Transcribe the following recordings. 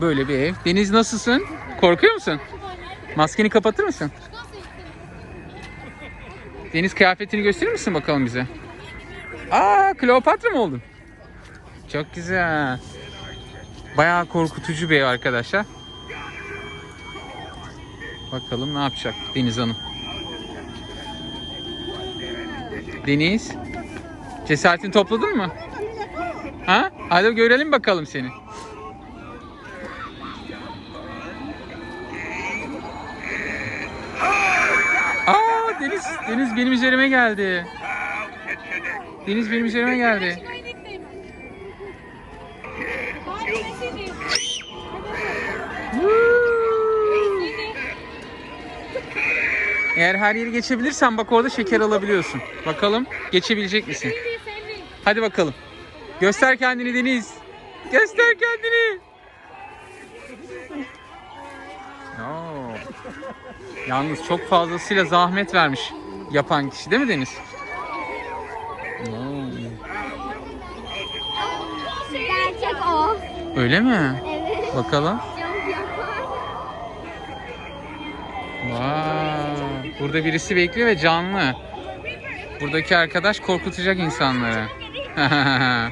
Böyle bir ev. Deniz nasılsın? Korkuyor musun? Maskeni kapatır mısın? Deniz kıyafetini gösterir misin bakalım bize? Aa, Kleopatra mı oldun? Çok güzel. Bayağı korkutucu bir ev arkadaşlar. Bakalım ne yapacak Deniz Hanım. Deniz, cesaretini topladın mı? Ha? Hadi görelim bakalım seni. Deniz, Deniz benim üzerime geldi. Deniz benim üzerime geldi. Eğer her yeri geçebilirsen bak orada şeker alabiliyorsun. Bakalım geçebilecek misin? Hadi bakalım. Göster kendini Deniz. Göster kendini. Oo. Yalnız çok fazlasıyla zahmet vermiş yapan kişi değil mi Deniz? Gerçek o. Öyle mi? Evet. Bakalım. Vay. Burada birisi bekliyor ve canlı. Buradaki arkadaş korkutacak insanları.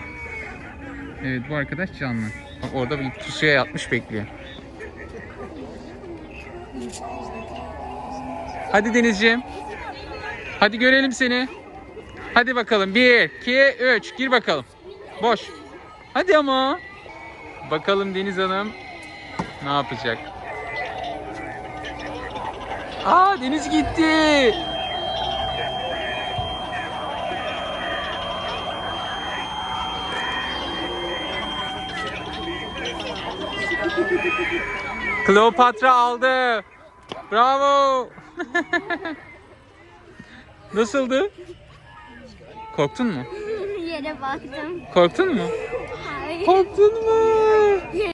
evet bu arkadaş canlı. Bak orada bir pusuya yatmış bekliyor. Hadi Denizciğim. Hadi görelim seni. Hadi bakalım. 1, 2, 3. Gir bakalım. Boş. Hadi ama. Bakalım Deniz Hanım ne yapacak? Aa Deniz gitti. Kleopatra aldı. Bravo. Nasıldı? Korktun mu? Yere baktım. Korktun mu? Hayır. Korktun mu?